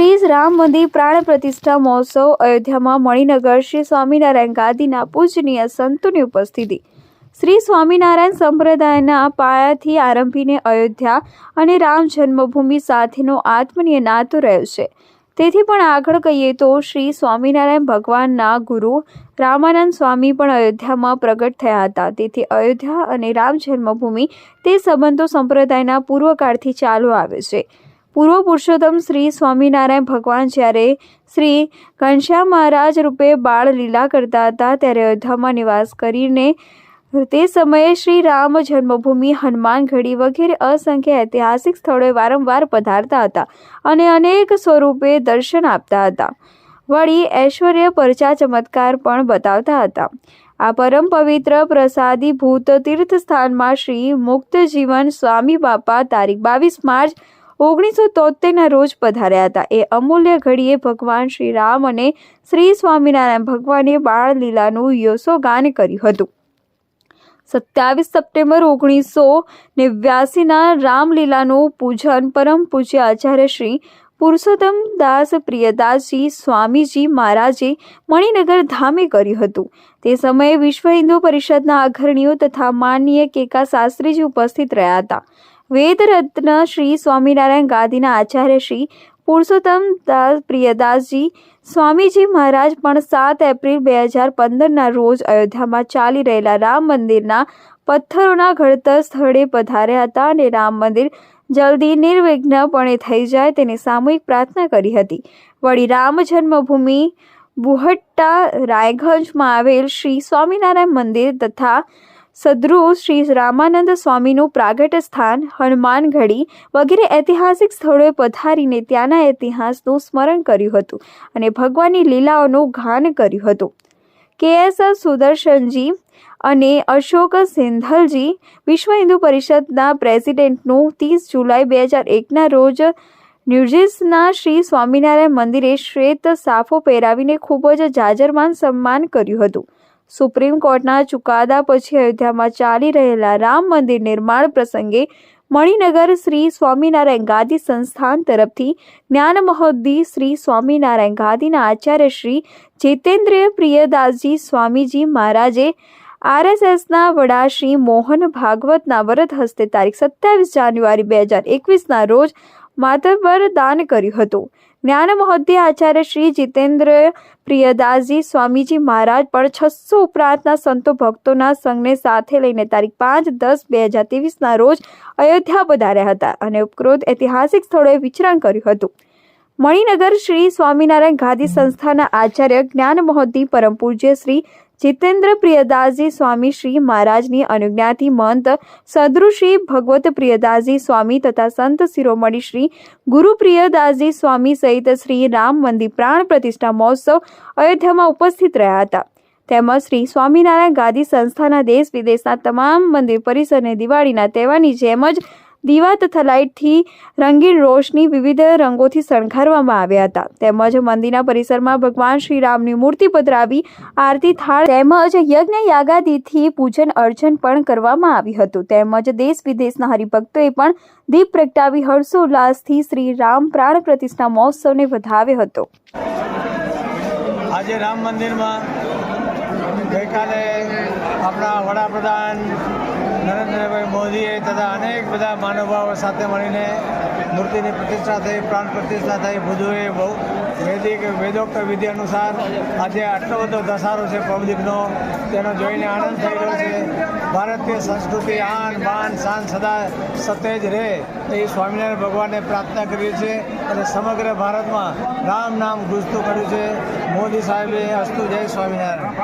શ્રી રામ મંદિર પ્રાણ પ્રતિષ્ઠા મહોત્સવ અયોધ્યામાં મણિનગર શ્રી સ્વામિનારાયણ ગાદીના પૂજનીય સંતોની ઉપસ્થિતિ. શ્રી સ્વામિનારાયણ સંપ્રદાયના પાયાથી આરંભીને અયોધ્યા અને રામ જન્મભૂમિ સાથેનો આત્મનીય નાતો રહ્યો છે. તેથી પણ આગળ કહીએ તો શ્રી સ્વામિનારાયણ ભગવાનના ગુરુ રામાનંદ સ્વામી પણ અયોધ્યામાં પ્રગટ થયા હતા. તેથી અયોધ્યા અને રામ જન્મભૂમિ તે સંબંધો સંપ્રદાયના પૂર્વકાળથી ચાલુ આવે છે. પૂર્વ પુરુષોત્તમ શ્રી સ્વામિનારાયણ ભગવાન જ્યારે શ્રી ઘનશ્યામ મહારાજ રૂપે બાળ લીલા કરતા હતા, ત્યારે અયોધ્યામાં નિવાસ કરીને તે સમયે શ્રી રામ જન્મભૂમિ હનુમાનગઢી વગેરે અસંખ્ય ઐતિહાસિક સ્થળોએ વારંવાર પધારતા હતા અને અનેક સ્વરૂપે દર્શન આપતા હતા. વળી ઐશ્વર્ય પરચા ચમત્કાર પણ બતાવતા હતા. આ પરમ પવિત્ર પ્રસાદીભૂત તીર્થ સ્થાનમાં શ્રી મુક્ત જીવન સ્વામી બાપા તારીખ બાવીસ માર્ચ ઓગણીસો તોતેરના રોજ પધાર્યા હતા. એ અમૂલ્ય ઘડીએ ભગવાન શ્રી રામ અને શ્રી સ્વામિનારાયણ ભગવાને બાળલીલાનું યશોગાન કર્યું હતું. સત્યાવીસ સપ્ટેમ્બર ઓગણીસો નેવ્યાસીના રામલીલાનું પૂજન પરમ પૂજ્ય આચાર્ય શ્રી પુરુષોત્તમ દાસ પ્રિયદાસજી સ્વામીજી મહારાજે મણિનગર ધામે કર્યું હતું. તે સમયે વિશ્વ હિન્દુ પરિષદના અગ્રણીઓ તથા માનનીય કેકા શાસ્ત્રીજી ઉપસ્થિત રહ્યા હતા. વેદરત્ન શ્રી સ્વામિનારાયણ ગાદીના આચાર્ય શ્રી પુરુષોત્તમ દાસ પ્રિયદાસજી સ્વામીજી મહારાજ પણ સાત એપ્રિલ બે હજાર પંદરના રોજ અયોધ્યામાં ચાલી રહેલા રામ મંદિરના પથ્થરોના ઘડતર સ્થળે પધાર્યા હતા અને રામ મંદિર જલ્દી નિર્વિઘ્નપણે થઈ જાય તેની સામૂહિક પ્રાર્થના કરી હતી. વળી રામ જન્મભૂમિ બુહટ્ટા રાયગંજમાં આવેલ શ્રી સ્વામિનારાયણ મંદિર તથા સદ્રુ શ્રી રામાનંદ સ્વામીનું પ્રાગટ્ય સ્થાન હનુમાનગઢી વગેરે ઐતિહાસિક સ્થળોએ પધારીને ત્યાંના ઇતિહાસનું સ્મરણ કર્યું હતું અને ભગવાનની લીલાઓનું ગાન કર્યું હતું. કે એસ સુદર્શનજી અને અશોક સિંધલજી વિશ્વ હિન્દુ પરિષદના પ્રેસિડેન્ટનું ત્રીસ જુલાઈ બે હજાર એકના રોજ ન્યુજિસના શ્રી સ્વામિનારાયણ મંદિરે શ્વેત સાફો પહેરાવીને ખૂબ જ જાજરમાન સન્માન કર્યું હતું. સુપ્રીમ કોર્ટના ચુકાદા પછી અયોધ્યામાં ચાલી રહેલા રામ મંદિર નિર્માણ પ્રસંગે મણિનગર શ્રી સ્વામિનારાયણ ગાદી સંસ્થાન તરફથી જ્ઞાન મહોદ્દી શ્રી સ્વામિનારાયણ ગાદીના આચાર્ય શ્રી જીતેન્દ્રિય પ્રિયદાસજી સ્વામીજી મહારાજે આરએસએસના વડા શ્રી મોહન ભાગવતના વરદ હસ્તે તારીખ સત્યાવીસ જાન્યુઆરી બે હજાર એકવીસના રોજ માતબર દાન કર્યું હતું. જ્ઞાન મહોદય આચાર્ય શ્રી જીતેન્દ્ર પ્રિયદાસજી સ્વામીજી મહારાજ પણ છસો ઉપરાંતના સંતો ભક્તોના સંઘને સાથે લઈને તારીખ પાંચ દસ બે હજાર ત્રેવીસના રોજ અયોધ્યા પધાર્યા હતા અને ઉપક્રોધ ઐતિહાસિક સ્થળોએ વિચરણ કર્યું હતું. મણિનગર શ્રી સ્વામિનારાયણ ગાદી સંસ્થાના આચાર્ય જ્ઞાન મહોદી પરમ શ્રી જીતેન્દ્ર પ્રિયદાસજી સ્વામી શ્રી મહારાજની અનુજ્ઞાથી મંત સદૃશ્રી ભગવત પ્રિયદાસજી સ્વામી તથા સંત શિરોમણી શ્રી ગુરુ પ્રિયદાસજી સ્વામી સહિત શ્રી રામ મંદિર પ્રાણ પ્રતિષ્ઠા મહોત્સવ અયોધ્યામાં ઉપસ્થિત રહ્યા હતા. તેમજ શ્રી સ્વામિનારાયણ ગાદી સંસ્થાના દેશ વિદેશના તમામ મંદિર પરિસરને દિવાળીના તહેવારની જેમ જ દીવા તથા લાઇટથી રંગીન રોશની વિવિધ રંગોથી શણગારવામાં આવ્યા હતા. તેમજ મંદિરના પરિસરમાં ભગવાન શ્રીરામની મૂર્તિ પધરાવી આરતી થાળ તેમજ યજ્ઞ યાગાદિથી પૂજન અર્ચન પણ કરવામાં આવ્યું હતું. તેમજ દેશ વિદેશના હરિભક્તોએ પણ દીપ પ્રગટાવી હર્ષોલ્લાસથી શ્રી રામ પ્રાણ પ્રતિષ્ઠા મહોત્સવને વધાવ્યો હતો. આજે રામ મંદિરમાં ગઈકાલે આપણા વડાપ્રધાન નરેન્દ્રભાઈ મોદીએ તથા અનેક બધા મહાનુભાવો સાથે મળીને મૂર્તિની પ્રતિષ્ઠા થઈ, પ્રાણ પ્રતિષ્ઠા થઈ. ભુજોએ બહુ વૈદિક, વેદોક્ત વિધિ અનુસાર આજે આટલો બધો ધસારો છે પબ્લિકનો, તેનો જોઈને આનંદ થઈ રહ્યો છે. ભારતીય સંસ્કૃતિ આન, બાન, શાન સદા સતેજ રહે એ સ્વામિનારાયણ ભગવાનને પ્રાર્થના કરી છે અને સમગ્ર ભારતમાં રામ નામ ગુજતું કર્યું છે. મોદી સાહેબે અસ્તુ જય સ્વામિનારાયણ.